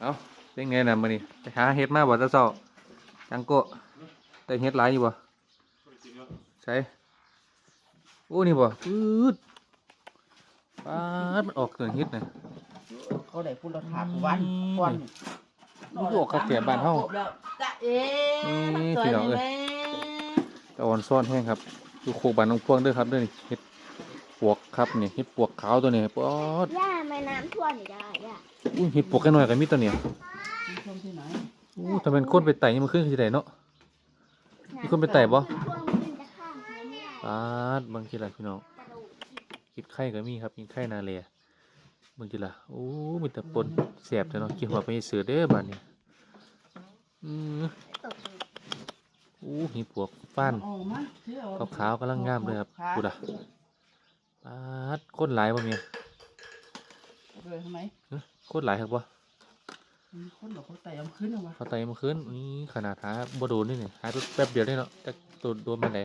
เอาเป็นไงน่ะมื้อนี้ไปหาเฮ็ดมาบ่ตะเช้าจังโกะได้เฮ็ดหลายอยู่บ่ใช่โอ้นี่บ่ปื๊ดปาดมันออกเกินเฮ็ดน่ะเขาได้พูดเราถามวันก่อนมันก็ออกกาแฟบ้านเฮาจะเอ๊นี่ะพี่น้องเอ้ยตะอ่อนซ่อนแห้งครับอยู่โคกบ้านน้องพวงเด้อครับเด้อนี่เฮ็ดปวกครับนี่เฮ็ดปวกขาวตัวนี้ปอดย่าแม่ น้ำท่วมอีกแล้วย่าอุ้ยเฮ็ดปวกแค่น้อยก็มีตัวเนี้ยช่วงที่ไหนอู้ถ้าเป็นคนไปไต่นี่มันขึ้นสิได้เนาะ มีคนไปไต่บ่ ท่วมมันจะข้ามหัวไม่ได้ปาดบางทีล่ะพี่น้องกระดูกกินไข่ก็มีครับกินไข่นาเลียบางทีล่ะโอ้มีแต่ปนแสบแต่เนาะกินหัวไปเสือเด้อบ้านนี้อือตกอยู่อู้มีปวกฟ้าน ออกมาเที่ยวขาวๆกำลังงามเลยครับกูด่ะปาดโคตรหลายบ่เมีย เลยทำไมเอ้อโคตรหลายครับบ่มีคนบอกเขาไต่ยำขึ้นเอาวะเขาไต่มาคืนนี่ขนาดหาบ่โดนนี่นี่หาแป๊บเดียวได้เนาะจะโดนโดนมาไหน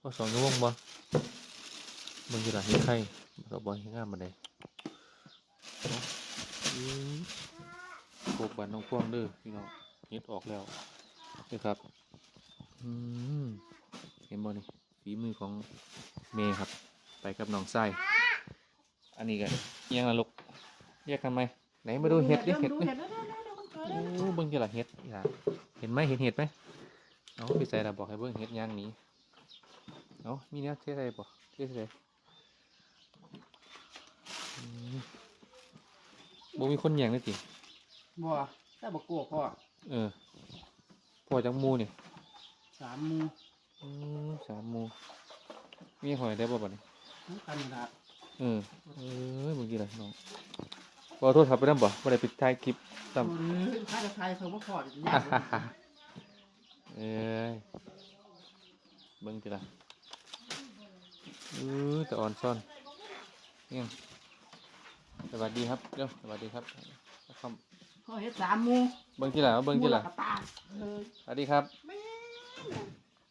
ก็สองชั่วโมงบ่บางทีล่ะเฮ็ดไข่ก็บ่เฮ็ดงามมาไดอือโคกบ้านน้องพวงเด้อพี่น้องเฮ็ดออกแล้วนี่ครับอืมเห็นบ่นี่ฝีมือของเมย์ครับ ไปกับน้องไส้อันนี้ก็เอียังละลูก แยกกันไหมไหนมาดูเห็ดดิเห็ดดูดิเห็ดเด้อเด้อเด้อเด้อเด้อโอ้เบิ่งจะละเห็ดอย่าเห็นไหมเห็นเห็ดไหมเอาไปใส่ละบอกให้เบิ่งเห็ดย่างหนี้เอามีเนี้ยเทใส่บ่เทใส่อืมบ่มีคนแย่งเลยติบ่ถ้าบอกกลัวพ่อเออพอจังหมูนี่สามมืออืมสามหมูมีหอยได้บ่บัดนี้ทั้งกันนะเออเออเมื่อกี้ล่ะน้อง บ่โทษครับไปนำบ่บ่ได้ไปถ่ายคลิปเออถ้าจะทายเขาว่าพ่อจะยากเอ้ยเบิ่งจิล่ะเออแต่อ่อนซ่อนเนี่ยสวัสดีครับเร็วสวัสดีครับครับเขาเห็ดสามมือเบิ่งจิล่ะเบิ่งจิล่ะกระตาเออสวัสดีครับ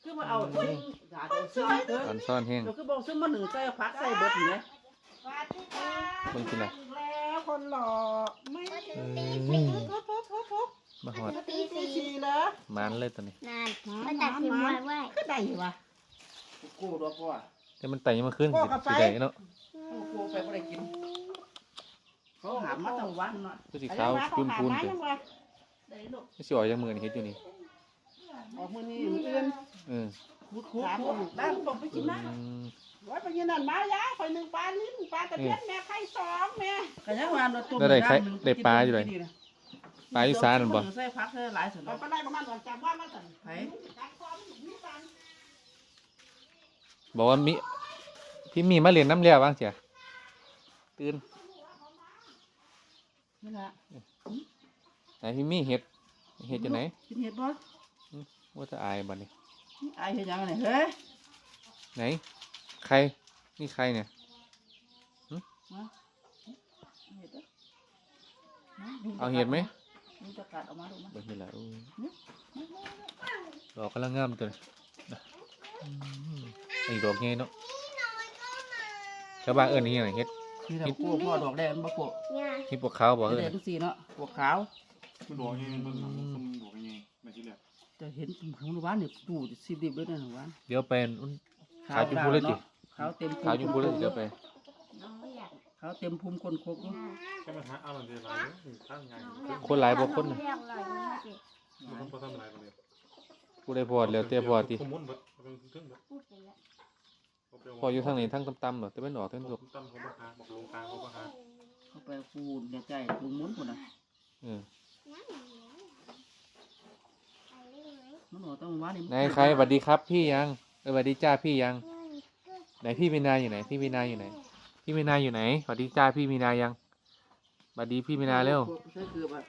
คือว่าเอาเอ้ยอย่าเอาซื้อเด้ออ่อนซ่อนแห้งเราคือบอกซื้อมาหนึ่งใส่พักใส่เบิดอยู่เลยเบิ่งจิล่ะแล้ว คนหล่อไม่เอตีอสี่ทุบทุบทุบทุบมาหอดตีสี่สี่เหรอมันเลยตัวนี้นานมาตัดสินไว้ไว้ก็ได้อยู่วะกูดอกพ่อแต่มันไต่ยังมาขึ้นพ่อสิกับไฟสิได้เนาะกูไปก็ได้กินเขาหามาตั้งวันเนาะคือสีขาวจุนพูนไปสิได้ลูกไม่สิออกจากมือนี่เฮ็ดอยู่นี่ออกมือนี่มืออื่นเออคุดคุดคุดได้บอกไปกินนะ อืมว่าไปกินนั่นมายาคอยหนึ่งปลาลิ้นปลาตะเพียนแม่ไข่สองแม่กันยังวันเราตัวแล้วได้ไข่ได้ปลาอยู่เลย ปลาอยู่ซานั่นบ่ใส่พักเธอหลายสุดไปได้ประมาณสองจำว่ามาสั่นไผ่บอกว่ามีพี่มีมาเรียนน้ำเลี้ยวบ้างเสียตื่นนี่แหละไหนพี่มีเห็ดเห็ดจะไหนกินเห็ดบ่ว่าจะอายบัดนี้ไอเห็ดยังไงเฮ้ยไหน ใคร นี่ใครเนี่ยเอาเห็ดไหมนี่จะกัดออกมาดูมั้ยเบิ่งนี่แหละอู้ดอกกำลังงามตัวนี้นะอืมไอ้ดอกไงเนาะชาวบ้านเอิ้นนี่ไงเห็ดนี่แหละกูพ่อดอกแดงมากูย่าเห็ดปวกขาวบ่ดอกเอิ้นแดงทุกสีเนาะพวกขาวมันบอกยังไงมันบอกมันบอกยังไงมาที่แรกจะเห็นของหวานนี่ดูสิดิบเลยนะหวานเดี๋ยวไปอุ่น ขาวจุ่มพูเลยจิ ขาวเต็มขาวอยุ่งพูดเลยเดี๋ยวไปน้องไม่อยากขาวเต็มภูมิคนโคกย่าแค่มันหาเอามันเดียวไรข้างไงน้องเรียกคนหลายบ่คนน้น่ะองเรียกหลายคนสิมันต้องทำอะไรกันเลยผู้ได้พอดแล้วเตี้ยพอดติขมุนเบิดเป็นครึ่งเบิดพูดไปแล้วพออยู่ทางนี้ทางต่ำๆเนาะแต่เป็นออกทางตกตั้มเขามาหาบอกลงกลางเขามาหาเข้าไปฟูนเนี่ยใจลุงมุนคนน่ะเออมันบอกต้องหวานนี่ไหนใครสวัสดีครับพี่ยังเออ สวัสดีจ้าพี่ยัง ไหนพี่มีนาอยู่ไหน พี่มีนาอยู่ไหน พี่มีนาอยู่ไหนสวัสดีจ้าพี่มีนายังสวัสดีพี่มีนาเร็วใช่คือแบบ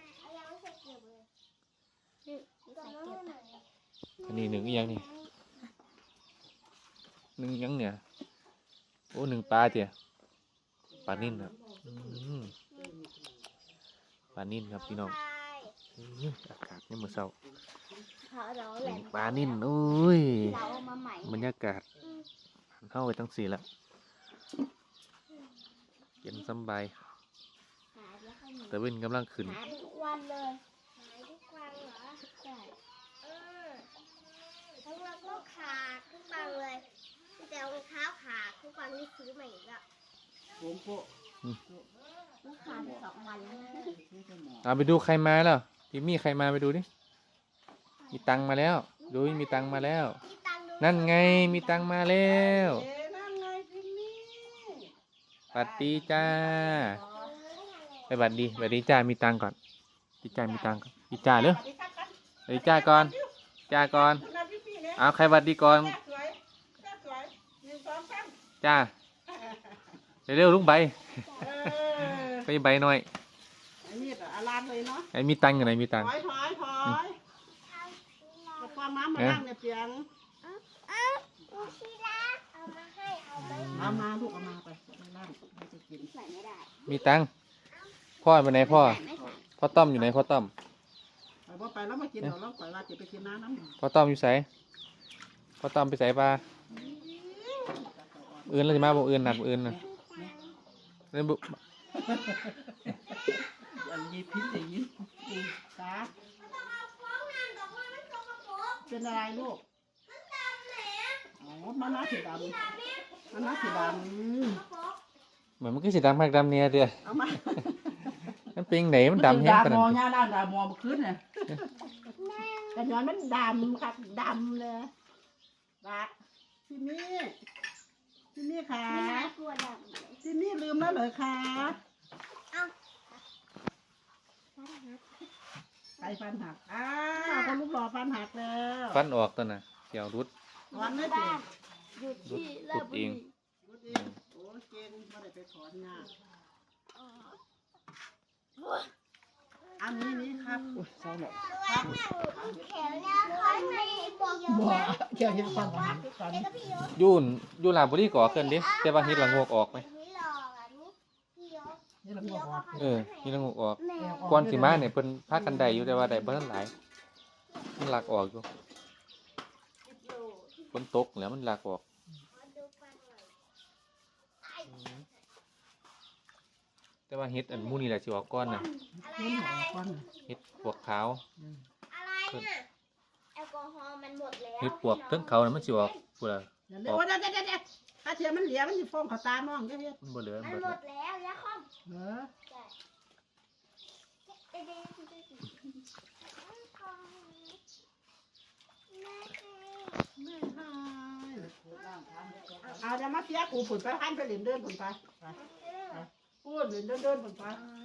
อันนี้หนึ่งยังนี่หนึ่งยังเนี่ยโอ้หนึ่งปลาเจียปลานิ่นครับปลานิ่นครับพี่น้อง อื้ออากาศนี่มือเศร้าเขาเราหแหลนึ่งมปลานิ่นอุ้ยเราเอามาใหม่บรรยากาศเข้าไปตั้งสี่แล้วเย็นสำบายหาแล้วค่อยหนีแต่เว้นกำลังขึ้นหายทุกวันเลยหายทุกวันเหรอใช่เออทั้งเราก็ขาดทุกวันเลยแต่รองเท้าขาดทุกวันนี้ซื้อใหม่อีกแล้วโกงโปะก็ขาดสองวันแล้วนะนี่เป็นหมอเอาไปดูใครมาแล้ว จิมมี่ใครมาไปดูดิมีตังค์มาแล้ว ดูดิมีตังค์มาแล้วมีตังค์ดูนั่นไงมีตังค์มาแล้วเอ๊ะนั่นไงพี่นี่สวัสดีจ้าไปบัดดีบัดดีจ้ามีตังค์ก่อนดีจ้ามีตังค์ก่อนดีจ้าเร็วสวัสดีครับกันสวัสดีจ้าก่อนจ้าก่อนคุณนาพี่พี่เนี่ยเอาใครบัดดีก่อนแม่สวยแม่สวยหนึ่งสองสามจ้าเร็วๆลุงใบเออ ไปใบหน่อยไอ้นี่อะลาน เลยเนาะไอ้มีตังค์อยู่ไหนมีตังค์ ถอยถอยถอยเอาความน้ำมานั่งในเตียงเอาอุชิระเอามาให้เอาไหมเอามาลูกเอามาไปไม่นั่งไม่จะกินใส่ไม่ได้มีตังค์พ่อไปไหนพ่อไม่ใส่พ่อต้อมอยู่ไหนพ่อต้อมไปบ่ไปแล้วมากินเดี๋ยวเราปล่อยว่าจะไปกินน้ำน้ำพ่อต้อมอยู่ไสพ่อต้อมไปไสปลาอื่นเราจะมาบอกอื่นนัดบ่อื่นนะเล่นบุ อันนี้พิษอย่างนี้ตาเป็นอะไรลูกอ๋อมันน่าสีดำมันน่าสีดำเหมือนมันก็สีดำมากดำเนี่ยเดียวเอามามันเป็นไหนมันดำแห้งขดำนาดมองนั้นยาด้านดำมองมาขึ้นเนี่ยกันย้อนมันดำครับดำเลยละพี่มี่พี่มี่ค่ะไม่น่ากลัวดำเลยพี่มี่ลืมแล้วเหรอคะเอ้า ไก่ฟันหัก อ้าวคนลูกหล่อฟันหักแล้วฟันออกตัวน่ะเกี่ยวรุดวันนี้สิบ้านอยู่ที่ราชบุรีดูดิโอ้เก่งไม่ได้ไปถอนงาอันนี้นี่ครับอุ้ยเศร้าหน่อยครับแขวเนี่ยคอยไม่บอกเยอะบัวนะเกี่ยวกับฟันหักก่อนเด็กกับพี่ยศยุ่นยุ่นลาบุรีก่อเกินดิแต่ว่าเฮ็ดละงวกออกไหม ไม่หลอกอันนี้พี่ ยศนี่เราบอกว่าเออนี่ละงวกออกแม่ก่อนสิมาเนี่ยเพิ่นพากันได้อยู่แต่ว่าได้บ่ทันหลายมันหลักออกอยู่ฝนตกแล้วมันหลักออกดูฟันหน่อยแต่ว่าเฮ็ดอันหมู่นี่แหละสิออกก่อนน่ะอะไรนี่อะหัไรวฟันเฮ็ดพวกขาวอะไรน่ะแอลกอฮอล์มันหมดแล้วเฮ็ดพวกเทั้งเขาน่ะมันสิออกพุ่นล่ะเดี๋ยวเดี๋ยวเดี๋ยวเดี๋ยวเดี๋ยว ถ้าเทียมมันเหลียมันจะฟ้องเขาตาน้องเดี๋ยวเดี๋ยวมันบ่เหลือมัมันนหมเบิดดแล้วยาคอมเออใช่เด็กๆแม่ให้ไม่ให้เอาเดี๋ยวมาเสียกูผุนไปพันไปเหรียญเดินผุนไปไป พูดเหรียญเดินเดินผุนไปอ๋อ